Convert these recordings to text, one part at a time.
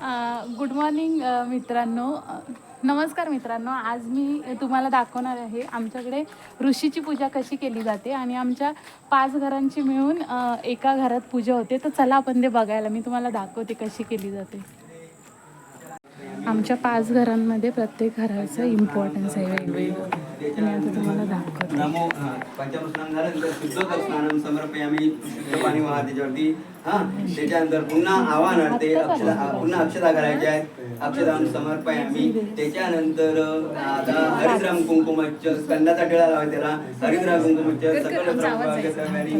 Good morning मित्रांनो. नमस्कार मित्रांनो. आज मी तुम्हाला दाखवणार आहे आमच्याकडे ऋषीची पूजा कशी केली जाते आणि आमच्या पाच घरांची मिळून एका घरात पूजा होते. तर चला आपण ते बघायला. मी तुम्हाला दाखवते कशी केली जाते. आमच्या पाच घरांमध्ये प्रत्येक घराचं इम्पॉर्टन्स आहे वेगवेगळं. नमो स्नान झाल्यानंतर शुद्धोदक स्नानं समर्पयामी शुद्ध पाणी वाहा त्याच्यावरती हा त्याच्यानंतर पुन्हा आव्हानार्थे अक्षता पुन्हा अक्षता करायच्या आहेत. अक्षता समर्पयामी त्याच्यानंतर आता हरिद्राम कुंकुमच्च स्कंदाचा टिळा लावायचा त्याला. हरिद्राम कुंकुमच्च सकल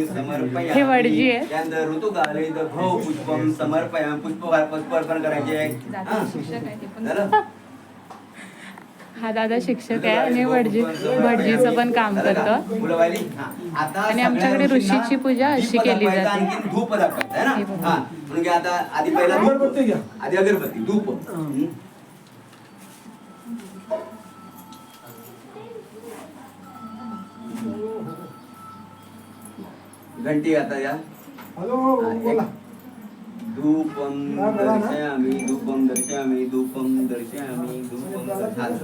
समर्पयामी हे वडजी आहे. त्यानंतर ऋतुकाले भव पुष्पम समर्पयामी पुष्प पुष्प अर्पण करायचे आहे हा. झालं? हा दादा शिक्षक आहे आणि भटजी भटजीचं पण काम करतो? हा. आणि आमच्याकडे ऋषीची पूजा अशी केली जाते. धूप हे. हा आता आधी पहिला धूप. आधी अगरबत्ती. घंटी आता या हॅलो हा. बोला धूपम हा. दर्शयामी धूपम दर्शयामी धूपम दर्शयामी धूपम दर्शयामी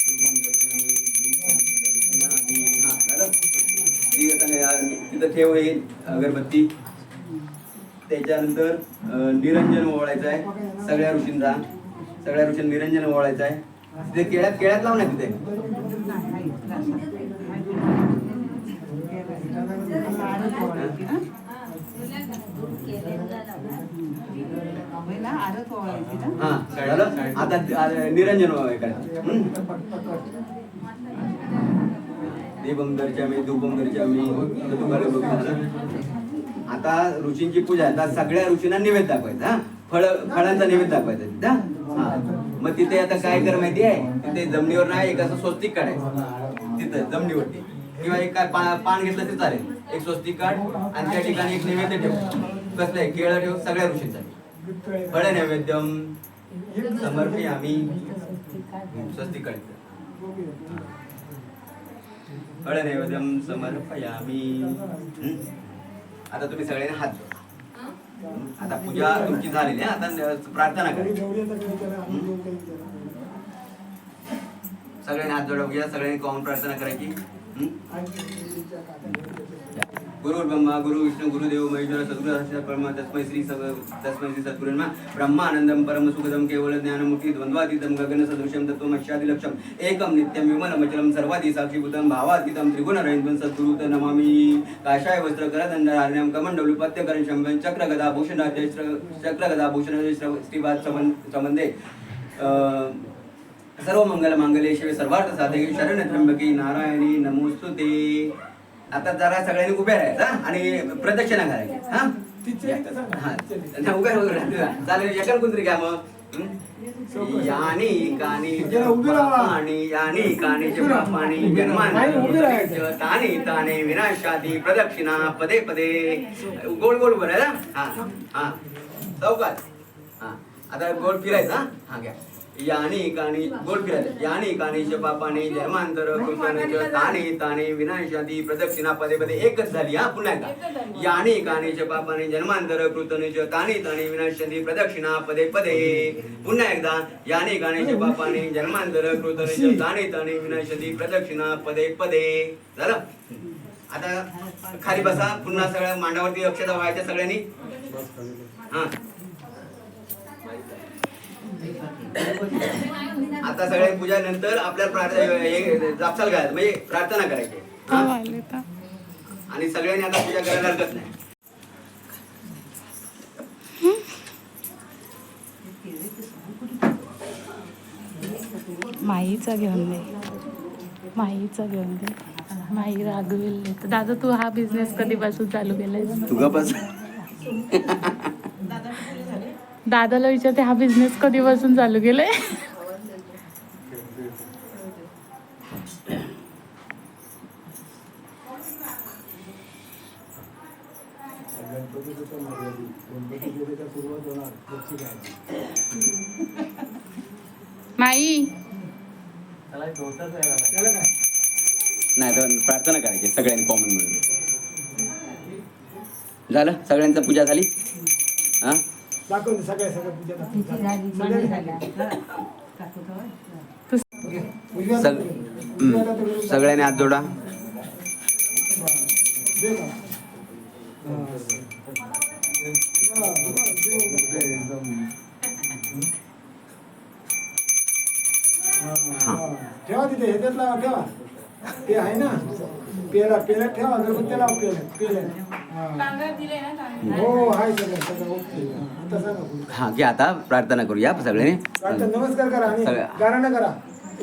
धूपम दर्शयामी धूपम दर्शयामी. हा तिथं ठेव येईल अगरबत्ती. त्याच्यानंतर निरंजन ओवाळायचं आहे सगळ्या ऋषींचा. सगळ्या ऋषींना निरंजन ओवाळायचं आहे तिथे केळ्यात केळ्यात लाव ना तिथे हा झालं आता आता निरंजन ओवाळायचं हम्म? दीपम दर्शयामी धूपम आता ऋषींची पूजा आहे. आता सगळ्या ऋषींना निवेद दाखवायचा हा? फळ फळांचा निवेद दाखवायचा तिथं, हा? मग तिथे आता काय कर माहिती आहे? तिथे जमिनीवर नाही एक असं स्वस्तिक काढायचं. तिथं जमिनीवरती. किंवा एक काय पा- पान घेतलं तरी चालेल. एक स्वस्तिक काढ आणि त्या ठिकाणी एक नैवेद्य ठेव. कसलं आहे? केळं ठेव सगळ्या ऋषींसाठी. फळ नैवेद्यम समर्पी आम्ही स्वस्तिक काढायचं फळ नैवेद्यम समर्पयामी? आता तुम्ही सगळ्यांनी हात जोडा. आता पूजा तुमची झालेली आहे आता प्रार्थना करा. सगळ्यांनी हात जोडा घ्या सगळ्यांनी कॉमन प्रार्थना करायची हं? गुरु ब्रह्मा गुरु विष्णू गुरुदेव महेश्वर सद्गुरु परमा तस्मै श्री सग तस्मै श्री सद्गुरुन्मा ब्रह्मानंदम परम सुखदम केवल ज्ञानमुखी द्वंद्वातीतम गगन सदृशम तत्वमस्यादिलक्षम एकम नित्यम विमलमचलम सर्वाधी साक्षीभूतम भावातीतम त्रिगुण रहितं सद्गुरु ते नमामि। काशाय वस्त्र करदंड हरण्यम कमंडलु पत्यकरण शंभन चक्रगदा भूषण चक्रगदा भूषण श्रीवाद संबंधे सर्व मंगल मांगले शिवे सर्वार्थ साधके शरण त्र्यंबके नारायणी नमोस्तुते आता जरा सगळ्यांनी उभ्या राहायचं हा? आणि प्रदक्षिणा करायची हा. चालेल एकाल कोणतरी घ्या मग? यानी कानी उभी. पाणी यानी कानी उभी उभी. तानी ताने विनाशादी प्रदक्षिणा पदे पदे. गोल गोल बरं हा हा. चौकात. हा. आता गोल फिरायचा हा? हा घ्या. यानी फिरायचं यानी पापाने जन्मांतर कृतनिच ताने ताने विनाशादी प्रदक्षिणा पदे पदे एकच झाली हा पुन्हा एकदा. यानी कानी पापाने जन्मांतर कृतनिच ताने ताने विनाशादी प्रदक्षिणा पदे पदे. पुन्हा एकदा यानी कानी पापाने जन्मांतर कृतनिच ताने ताने विनाशादी प्रदक्षिणा पदे पदे. झालं? आता खाली बसा पुन्हा सगळ्या मांडावरती अक्षता व्हायच्या सगळ्यांनी. हा. आता सगळ्या पूजा नंतर आपल्या प्रार्थना जापसाल घालायचं म्हणजे प्रार्थना करायची. आणि सगळ्यांनी आता पूजा करायला हरकत नाही. माईचा घेऊन दे. माईचा घेऊन दे. माई रागवेल. तर दादा तू हा बिझनेस कधीपासून चालू केलाय तुझा बस दादाला विचारते हा बिझनेस कधीपासून चालू केलाय? माई. नाही तर प्रार्थना करायची सगळ्यांनी कॉमन मिळून झालं? सगळ्यांचं पूजा झाली? हा? दाखव ना सगळ्या सगळ्या पूजा. सगळ्यांनी हात जोडा? हा. हा, हा, हा. ठेवा तिथे ह्याच्यात लावा ठेवा ते आहे ना पेला पेला ठेवा अगरबत्ती लावा पेला पेला हो आहे सगळं सगळं ओके आता सांगा पुढे. हा घे आता प्रार्थना करूया सगळ्यांनी आता नमस्कार करा आणि सगळ्या. गाणं करा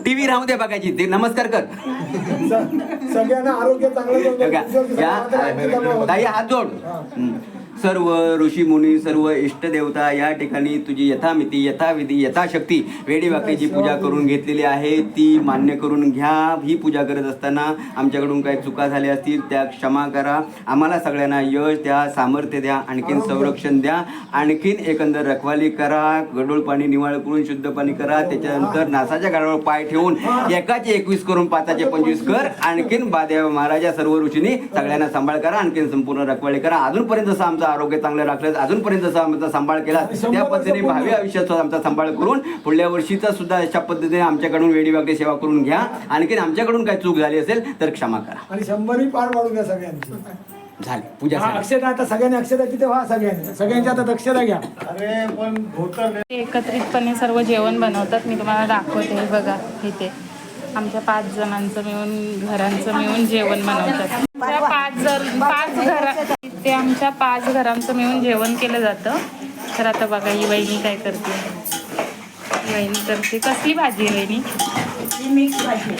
टीव्ही राहू दे बघायची ते नमस्कार कर स- सगळ्यांना आरोग्य चांगलं या. ताई हात जोड हा. हम्म. सर्व ऋषी मुनी सर्व इष्टदेवता या ठिकाणी तुझी यथामिती यथाविधी यथाशक्ती वेडी वाकड्याची पूजा करून घेतलेली आहे. ती मान्य करून घ्या. ही पूजा करत असताना आमच्याकडून काही चुका झाल्या असतील त्या क्षमा करा. आम्हाला सगळ्यांना यश द्या सामर्थ्य द्या आणखीन संरक्षण द्या. आणखीन एकंदर रखवाली करा. गडोळ पाणी निवाळ करून शुद्ध पाणी करा. त्याच्यानंतर नासाच्या गाडावर पाय ठेवून एकाचे एकवीस करून पाचाचे पंचवीस कर. आणखीन बादेव महाराजा सर्व ऋषींनी सगळ्यांना सांभाळ करा. आणखीन संपूर्ण रखवाली करा. अजूनपर्यंत जसं आमचं आरोग्य चांगलं राखलं अजूनपर्यंत जसं आमचा सांभाळ केला. त्या पद्धतीने भावी आयुष्यात आमचा सांभाळ करून पुढल्या वर्षीचा सुद्धा अशा पद्धतीने आमच्याकडून वेडी वागडी सेवा करून घ्या. आणखीन आमच्याकडून काही चूक झाली असेल तर क्षमा करा. आणि शंभरही पार पाडून द्या सगळ्यांची झाली. पूजा हा. अक्षता आता सगळ्यांनी अक्षता तिथे व्हा सगळ्यांनी. सगळ्यांची आता दक्षता घ्या. एकत्रितपणे सर्व जेवण बनवतात. मी तुम्हाला दाखवते हे बघा इथे. आमच्या पाच जणांचं मिळून घरांचं मिळून जेवण बनवतात. त्या पाच जण पाच घरा ते आमच्या पाच घरांचं मिळून जेवण केलं जातं. तर आता बघा ही वहिनी काय करते. वहिनी करते. कसली भाजी आहे वहिनी? मिक्स भाजी.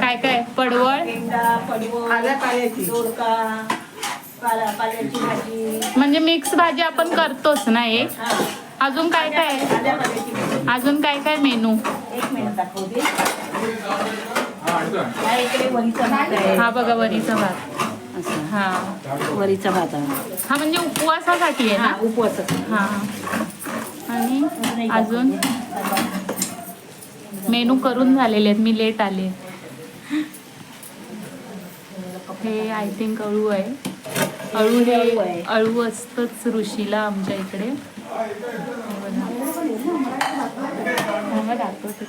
काय काय? पडवळ? शेंगा पडवळ दोडका पाला पाल्याची भाजी. म्हणजे मिक्स भाजी आपण करतोच ना एक? हा. अजून काय काय? अजून काय काय मेनू? हा हा बघा वरीचा भात. असं. हा. वरीचा भात आहे. हा म्हणजे उपवासासाठी आहे हा ना उपवासाचा हा. आणि अजून? मेनू करून झालेले आहेत. मी लेट आले हे आय थिंक अळू आहे. अळू हे अळू हे असतंच ऋषीला आमच्या इकडे. दाखवते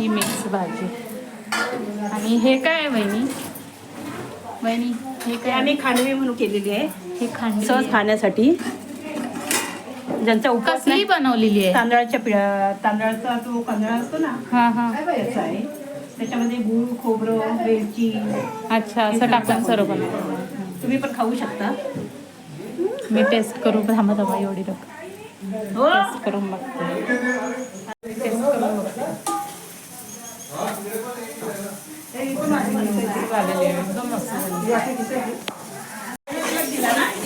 ही मिक्स भाजी. आणि हे काय आहे वहिनी? वहिनी हे काय आम्ही खांडवी म्हणून केलेली आहे. हे खांडी सहज. खाण्यासाठी. ज्यांचा कसली नाही. बनवलेली आहे? तांदळाच्या पिळा तांदळाचा तो तांदळा असतो ना हा हा. आहे? त्याच्यामध्ये गूळ खोबरं वेलची. अच्छा असं टाकून सर्व बनव तुम्ही पण खाऊ शकता. मी टेस्ट करू थांबा थांबा एवढी लोक हो. टेस्ट करून बघते. टेस्ट करून बघते झालेली आहे, एकदम मस्त झाली.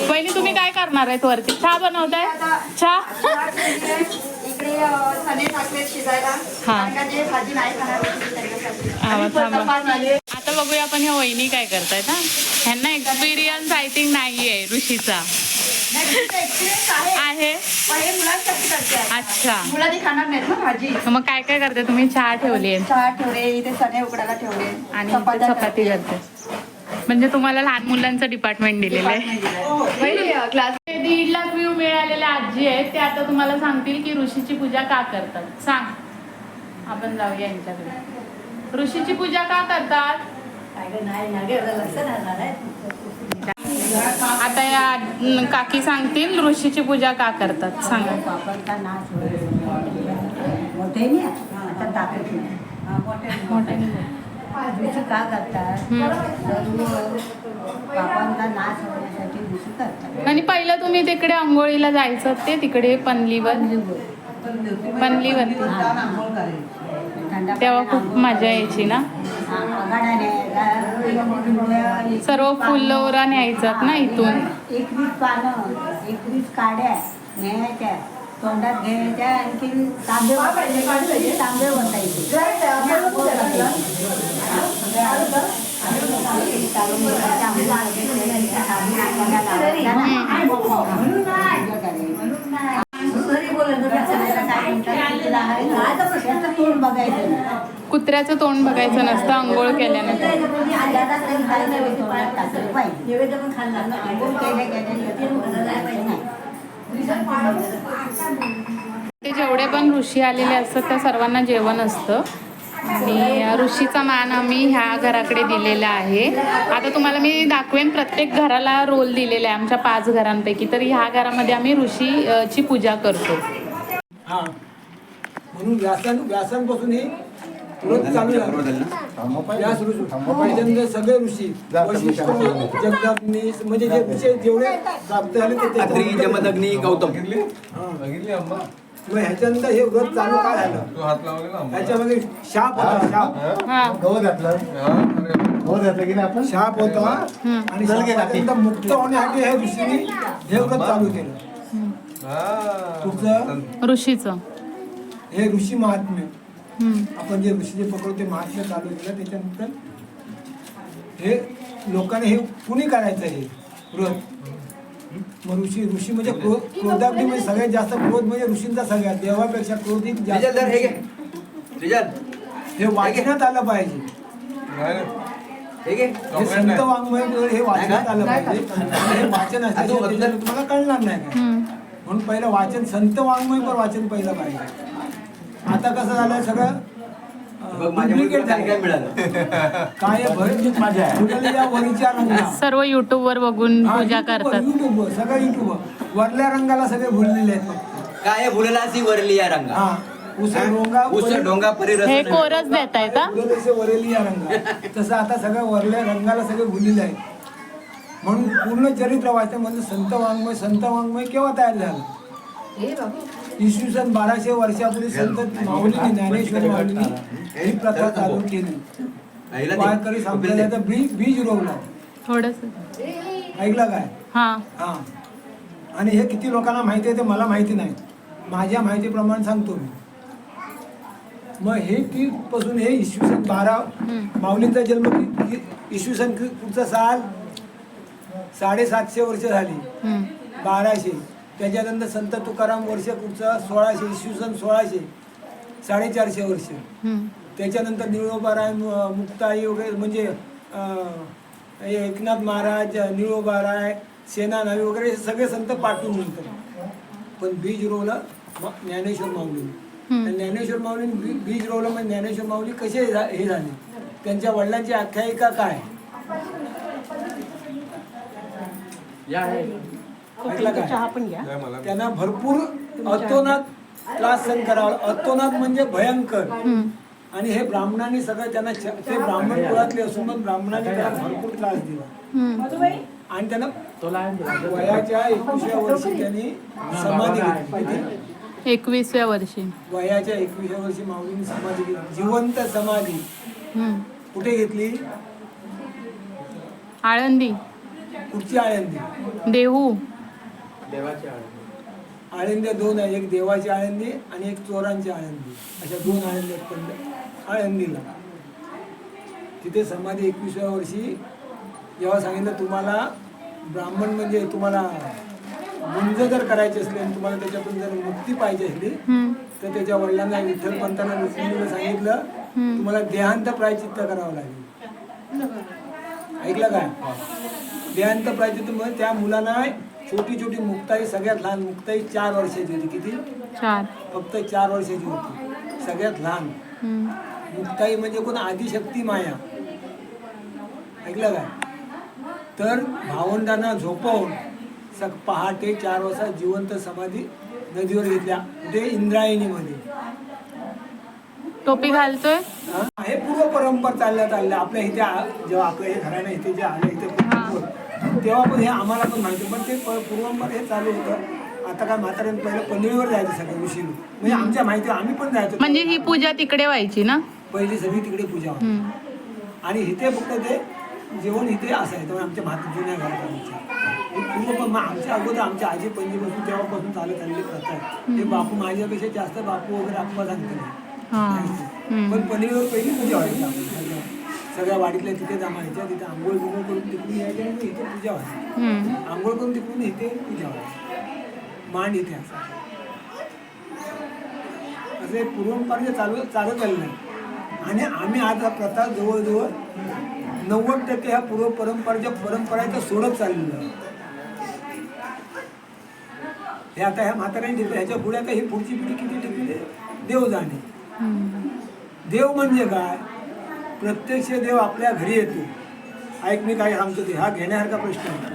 पहिली तुम्ही काय करणार आहेत वरती? चहा बनवताय? चहा? इकडे चणे शिजायला. हा. जे भाजी नाही खाणार. हा. आता बघूया आपण ह्या वहिनी काय करतायत हा. ह्यांना एक्सपिरियन्स आय थिंक नाही आहे ऋषीचा. आहे. आहे पण हे मुलांसाठी करते आहे. अच्छा. मुलं ती खाणार नाहीत ना भाजी. मग काय काय करते तुम्ही? चहा ठेवली आहे. चहा ठेवले इथे चणे उकडायला ठेवले. आणि चपाती करते. म्हणजे तुम्हाला लहान मुलांचं डिपार्टमेंट दिलेलं आहे. बाई, अ, क्लास दीड लाख व्ह्यू मिळालेले आजी आहेत. ते आता तुम्हाला सांगतील की ऋषीची पूजा का करतात. सांग. आपण जाऊया यांच्याकडे. ऋषीची पूजा का करतात? आता या काकी सांगतील ऋषीची पूजा का करतात? सांगा. मोठ्याने का करतात आणि पहिलं तुम्ही तिकडे आंघोळीला जायचं ते तिकडे पनलीवर? पनलीवरती. तेव्हा खूप मजा यायची ना? सर्व फुलवरा न्यायचात ना इथून? एकवीस पानं एकवीस काड्या न्यायच्या तोंडात घ्यायच्या आणखी तांबे वाटायचे तांबे तोंड कुत्र्याचं तोंड बघायचं नसतं आंघोळ केल्यानंतर. ते जेवढे पण ऋषी आलेले असतात त्या सर्वांना जेवण असतं. आणि ऋषीचा मान आम्ही ह्या घराकडे दिलेला आहे. आता तुम्हाला मी दाखवेन प्रत्येक घराला रोल दिलेला आहे आमच्या पाच घरांपैकी. तर ह्या घरामध्ये आम्ही ऋषी ची पूजा करतो. हा. म्हणून व्यासन व्यासांपासून हे व्रत चालू झालं व्यास ऋषी त्याच्यानंतर सगळे ऋषी वशिष्ठ जगदाग्नी म्हणजे जे ऋषी आहेत, जेवढे प्राप्त झाले ते अत्रि जमदग्नी गौतम. मग ह्याच्यानंतर हे व्रत चालू काय झालं? तू हात लावले ना अंबा? ह्याच्यामध्ये शाप होता शाप. हा? गवत घातलं. गवत घातलं की नाही आपण? शाप होता आणि मुक्त होण्यासाठी हे ऋषीने हे व्रत चालू केलं. तुझं ऋषीचं. हे ऋषी महात्म्य. आपण जे ऋषीचे पकडतो ते महात्म्य चालू केलं त्याच्यानंतर हे लोकांनी हे कुणी करायचं हे? व्रत मग ऋषी ऋषी म्हणजे क्रोध क्रोधाग्नी म्हणजे सगळ्यात जास्त क्रोध म्हणजे ऋषींचा सगळ्यात देवापेक्षा जास्त धर हे हे वाचण्यात आलं पाहिजे. संत वाङ्मय हे वाचण्यात आलं पाहिजे. हे वाचन त्याच्यात तुम्हाला कळणार नाही. म्हणून पहिलं वाचन संत वाङ्मय पर वाचन पहिलं पाहिजे. आता कसं झालंय सगळं? काय झालं भर माझ्या सर्व युट्यूबवर बघून हा, पूजा वर, करतात. YouTube वर, सगळं युट्यूब वरल्या रंगाला सगळे भुललेले आहेत. काय भुलला सी वरली या रंगा? हा उसळ डोंगा उस डोंगा परी रस हे कोरच देत आहे का वरेली या रंगा. तसं आता सगळं वरल्या रंगाला सगळे भुललेले आहेत. म्हणून पूर्ण चरित्र वाचन म्हणजे संत वाङ्मय संत वाङ्मय केव्हा तयार झालं? इसवी सन बाराशे वर्षापूर्वी संत माऊलीने ज्ञानेश्वर माऊलीने ही प्रथा चालू केली. वारकरी संप्रदायाचं बीज बीज रोवलं. थोडस. ऐकलं काय? हा. हा. आणि हे किती लोकांना माहिती आहे ते मला माहिती नाही. माझ्या माहितीप्रमाणे सांगतो मी. मग हे ती पासून हे इसवी सन बारा माऊलींचा जन्म कि- कि- इसवी सन कि- पुढचा साल साडेसातशे वर्ष झाली. बाराशे. त्याच्यानंतर संत तुकाराम वर्ष पुढचं सोळाशे इसवी सन सोळाशे साडेचारशे वर्ष. त्याच्यानंतर निळोबाराय मुक्ताई वगैरे म्हणजे एकनाथ महाराज निळोबाराय सेनानावी वगैरे हे सगळे संत पाठवून नंतर पण बीज रोवलं ज्ञानेश्वर माऊलीने आणि ज्ञानेश्वर माऊलीने बी- बीज रोवलं म्हणजे ज्ञानेश्वर माऊली कसे हे झाले? त्यांच्या वडिलांची आख्यायिका काय? ऐकला काय? काय मला? त्यांना भरपूर अतोनात त्रास सहन करावा. अतोनात म्हणजे भयंकर. आणि हे ब्राह्मणांनी सगळं त्यांना च- ते ब्राह्मण कुळातले असून पण ब्राह्मणांनी त्यांना भरपूर त्रास दिला. आणि त्यांना वयाच्या एकविसव्या वर्षी त्यांनी समाधी घेतली. किती? एकविसव्या वर्षी. वयाच्या एकविसव्या वर्षी माऊलींनी समाधी घेतली. जिवंत समाधी. हम्म. कुठे घेतली? आळंदी. कुठची आळंदी. देहू. आळंद्या दोन आहे एक देवाची आळंदी आणि एक चोरांची आळंदी. अशा दोन आळंदी आहेत पंढ- आळंदीला. तिथे समाधी एकविसव्या वर्षी जेव्हा सांगितलं तुम्हाला ब्राह्मण म्हणजे तुम्हाला गुंज जर करायची असली आणि तुम्हाला त्याच्यातून जर मुक्ती पाहिजे असली. तर त्याच्या वडिलांना विठ्ठल पंतांना सांगितलं तुम्हाला देहांत प्रायचित्त करावं लागेल. ऐकलं काय? देहांत म्हणजे त्या मुलांना छोटी छोटी मुक्ताई सगळ्यात लहान मुक्ताई चार वर्षाची होती. किती? चार. फक्त चार वर्षाची होती. सगळ्यात लहान. मुक्ताई म्हणजे कोण? आदिशक्ती माया. ऐकलं काय? तर भावंडांना झोपवून सक पहाटे चार वाजता जिवंत समाधी नदीवर घेतल्या. कुठे? इंद्रायणीमध्ये. टोपी घालतोय. हा, पूर्व परंपरा चालल्या चालल्या आपल्या इथे जेव्हा आपलं हे घराणं इथे जे आलं इथे तेव्हा पण हे आम्हाला पण माहिती पण ते पूर्वंपर हे चालू होतं. आता काय म्हाताऱ्यानं पहिलं पनवेलवर जायचं सगळं ऋषीला म्हणजे आमच्या माहिती आम्ही पण जायचो म्हणजे ही पूजा तिकडे व्हायची ना? पहिली सगळी तिकडे पूजा. आणि इथे फक्त ते जेवण इथे असायचं. म्हणजे आमच्या मात जुन्या घरात पण आमच्या अगोदर आमच्या आजी पंजीपासून तेव्हापासून चालत आलेली प्रथा आहे. हे बापू माझ्यापेक्षा जास्त बापू वगैरे आप्पा सांगते हा. पण पनीरवर पहिली पूजा व्हायची. सगळ्या वाडीतल्या तिथे जमायच्या तिथे आंघोळ बिंघोळ करून तिकडून यायच्या आणि इथे पूजा व्हायची. आंघोळ करून तिकडून इथे पूजा व्हायची मांड इथे असा असं हे पूर्वंपार जे चालू चालत आलं नाही आणि आम्ही आता प्रथा जवळजवळ नव्वद टक्के ह्या पूर्व परंपरेच्या परंपरा सोडत चाललेलो आहे. हे आता ह्या म्हाताऱ्यांनी ठेवलं ह्याच्या पुढे आता ही पुढची पिढी किती टिकली देव जाणे. देव म्हणजे काय? प्रत्यक्ष देव आपल्या घरी येतो. ऐक मी काय सांगतो ते. हा घेण्यासारखा प्रश्न आहे.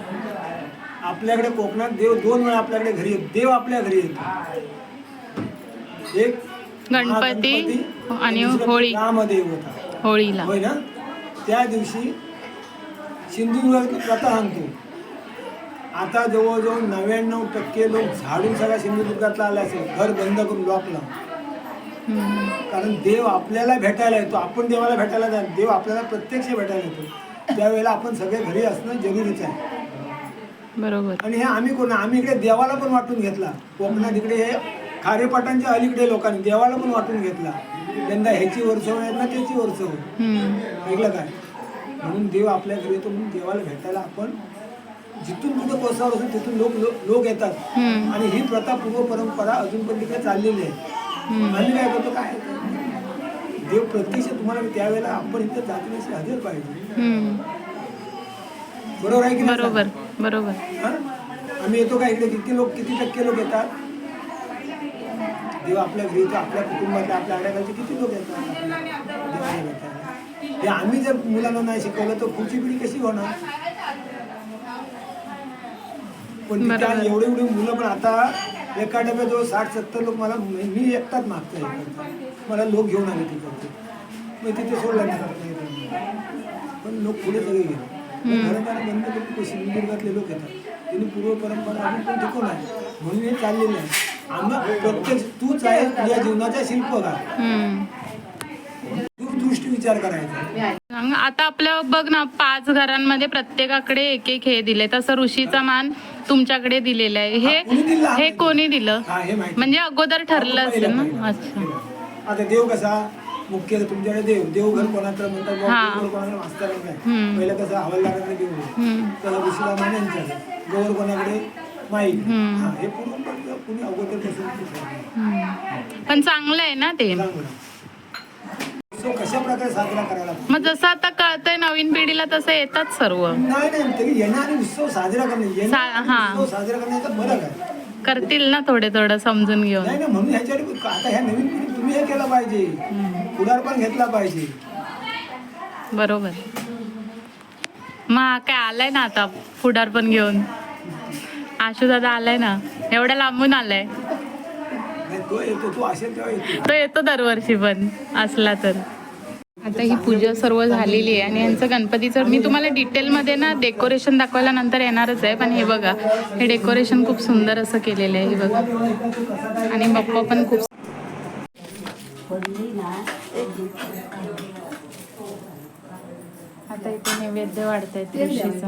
आपल्याकडे कोकणात देव दोन वेळा आपल्याकडे घरी येतो. देव आपल्या घरी येतो. एक गणपती आणि होळी. रामदेव होता होळीला. होय ना? त्या दिवशी सिंधुदुर्ग प्रथा सांगतो. आता जवळजवळ नव्याण्णव टक्के लोक झाडून सगळ्या सिंधुदुर्गातला आला असेल. घर बंद करून लॉक लावून. हम्म. कारण देव आपल्याला भेटायला येतो. आपण देवाला भेटायला जात देव आपल्याला प्रत्यक्ष भेटायला येतो. त्यावेळेला आपण सगळे घरी असणं जरुरीच आहे. बरोबर. आणि हे आम्ही कोण आम्ही इकडे देवाला पण वाटून घेतला. कोकणात इकडे हे खारेपाटांच्या अलीकडे लोकांनी देवाला पण वाटून घेतला. यंदा ह्याची वर्षव आहे ना त्याची वर्षव हम्म. ऐकलं काय? म्हणून देव आपल्या घरी येतो म्हणून देवाला भेटायला आपण जिथून कुठं कोसावर असेल तिथून लोक लोक- येतात. आणि ही प्रथा पूर्व परंपरा अजून पण तिकडे चाललेली आहे. आम्ही काय करतो काय देव प्रत्यक्ष तुम्हाला त्यावेळेला आपण इथं जातीने हजर पाहिजे. बरोबर आहे की बरोबर बरोबर? आम्ही येतो का इकडे किती लोक किती टक्के लोक येतात देव आपल्या घरी आपल्या कुटुंबातल्या आपल्या आड्याकडचे किती लोक येतात. हे आम्ही जर मुलांना नाही शिकवलं तर पुढची पिढी कशी होणार पण. एवढे एवढे मुलं पण आता एका डब्याजवळ साठ सत्तर लोक मला मी एकटाच मागतो मला लोक घेऊन आले तिकडचे मग तिथे सोडलं पण लोक पुढे सगळे गेले. घरादारा बंद करून सिंधुदुर्गातले लोक येतात. त्यांनी पूर्व परंपरा अजून पण टिकून आहे. म्हणून हे चाललेलं आहे. आम्ही प्रत्येक तूच आहे तुझ्या जीवनाचा शिल्पकार. दूरदृष्टी विचार करायचा. आता आपल्या बघ ना पाच घरांमध्ये प्रत्येकाकडे एक एक हे दिले तसं ऋषीचा मान तुमच्याकडे दिलेला आहे. हा, कोणी दिलं? हे कोणी दिलं? माहिती. म्हणजे अगोदर ठरलं असेल ना. अच्छा. आता देव कसा? मुख्य तुमच्याकडे देव. देवघर कोणाचं म्हणतात. पहिलं कसं हवालदाराकडे देव. त्याला ऋषीला मान्यांच्या गौर कोणाकडे? हम्म. हा पूर्ण अगोदर. पण चांगलं आहे ना ते? उत्सव कशा प्रकारे साजरा करायला लागतो? मग जसं आता कळतंय नवीन पिढीला तसं येतात सर्व. नाही नाही तरी येणं आणि उत्सव साजरा करणे येणं सा- आणि हा. उत्सव साजरा करण्याचा फरक आहे. करतील ना थोडे थोडं समजून घेऊन. नाही म्हणून ह्याच्यावर आता ह्या नवीन पिढी तुम्ही हे केलं पाहिजे. पुढारपण घेतला पाहिजे. बरोबर. मग हा काय आलाय ना आता पुढार पण घेऊन? आशू दादा आलाय ना? एवढ्या लांबून आलाय. तो येतो तो असेल तेव्हा येतो. तो येतो दरवर्षी पण असला तर. आता ही पूजा सर्व झालेली आहे आणि यांचं गणपतीचं मी तुम्हाला डिटेलमध्ये ना डेकोरेशन दाखवायला नंतर येणारच आहे पण हे बघा हे डेकोरेशन खूप सुंदर असं केलेलं आहे हे बघा. आणि बाप्पा पण खूप आता इथे नैवेद्य वाढतायत ऋषीचा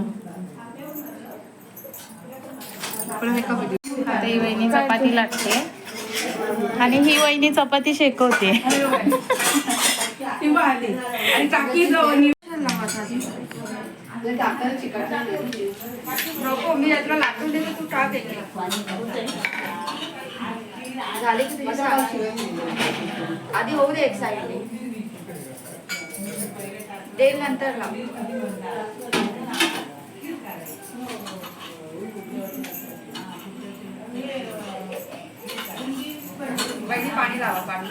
आता ही वहिनी चपाती लागते. आणि ही वहिनी चपाती शेकवते? आधी होऊ दे एक साईडने. तेल नंतर लाव. पाणी लावा पाणी.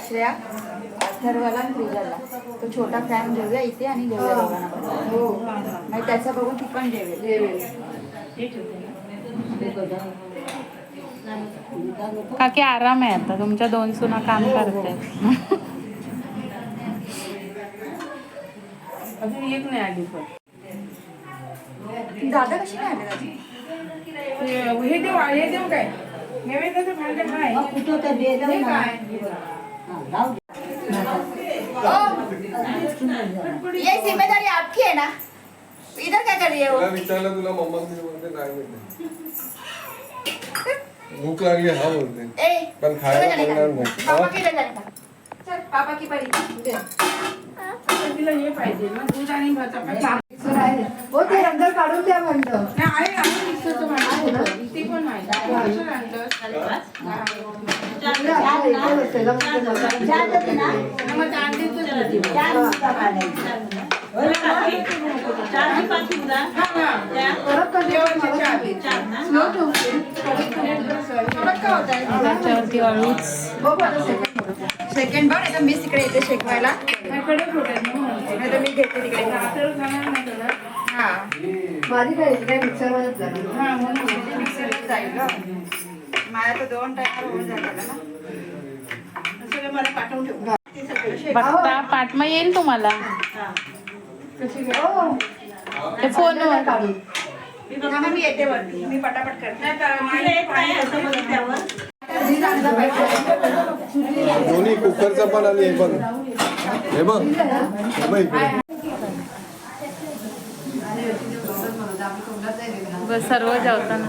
श्रेया अथर्वला त्रिजाला तो छोटा फॅन घेऊया इथे आणि घेऊया दोघांना पण. हो. आणि त्याचा बघून ती पण जेवेल. काकी आराम आहे आता. तुमच्या दोन सुना काम करतायत दादा कशी नाही आले दादी हे देऊ हे देऊ काय नैवेद्याचं भांडण आहे कुठं तर दे जाऊ ना. हा, जाऊ दे. ये जिम्मेदारी आपकी है ना इधर क्या कर रही है वो तुला विचारलं तुला मम्मा मी बोलते नाही बोलते भूक लागली हा बोलते ए पण खायला उधर जाने मागणार का? नाही. पापा की इधर जाने का? चल पापा की परी दे. तिला हे पाहिजे. ना दूध आणि चपाती सर आहे. हो ते रंग काढून द्या म्हणलं. नाही, आहे आहे मिक्सरचं पण आणलं? मुलं. हा, हा. परत कधी जेवणचे मला चार. सांगेल. स्लो ठेवते. थोडं का होत आहे? त्याच्यावरती अळूच सेकंड बघ आता मीच इकडे येते शेकवायला. नाही, तर मी घेते तिकडे. हा. माझी काय हा, म्हणून. जाईल माझ्या तर दोन टायमाला होऊन झालं ना. सगळं मला पाठवून ठेव. बघता पाठमा येईल तुम्हाला. हो. ते फोनवर. मी येते वरती. मी पटापट करते. दोन्ही कुकरचं पण आणि हे पण हे बघ. हे बघ इकडे. बस सर्व जेवताना.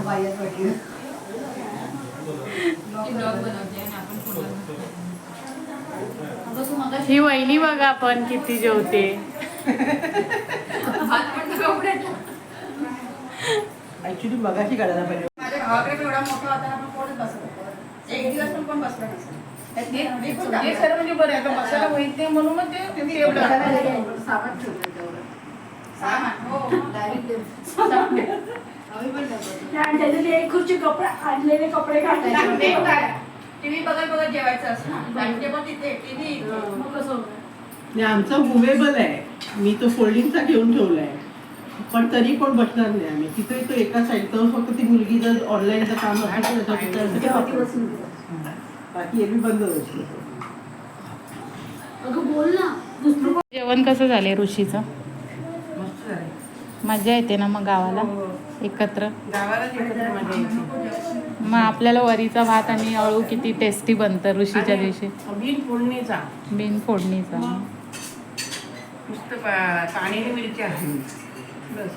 ही वहिनी बघा आपण किती जेवते. ऍक्च्युली मगाशी काढायला पाहिजे. माझ्या भावाकडे एवढा मोठा होता ना कोणच बसला एक दिवस पण कोण बसला नसेल हे म्हणजे बरं आहे. आता मसाला माहीत नाही म्हणून मग ते ते एवढं सामान ठेवलं तेवढं. सामान हो. डायरेक्ट आम्ही पण टीव्ही बघत बघत जेवायचं असं. टेबल तिथे टीव्ही मग कसं? नाही आमचा मुवेबल आहे. मी तो फोल्डिंगचा घेऊन ठेवलाय. पण तरी पण बसणार नाही आम्ही. तिथे तो एका साईडचं फक्त ती मुलगी जर ऑनलाईनचं काम असेल तर जेवण कसं झाले ऋषीचं? मस्त आहे मजा येते ना मग गावाला? एकत्र? गावालाच एकत्र मजा मग आपल्याला वरीचा भात आणि अळू किती टेस्टी बनतं ऋषीच्या दिवशी? बिन फोडणीचा. बिन फोडणीचा. नुसतं पाणी बस.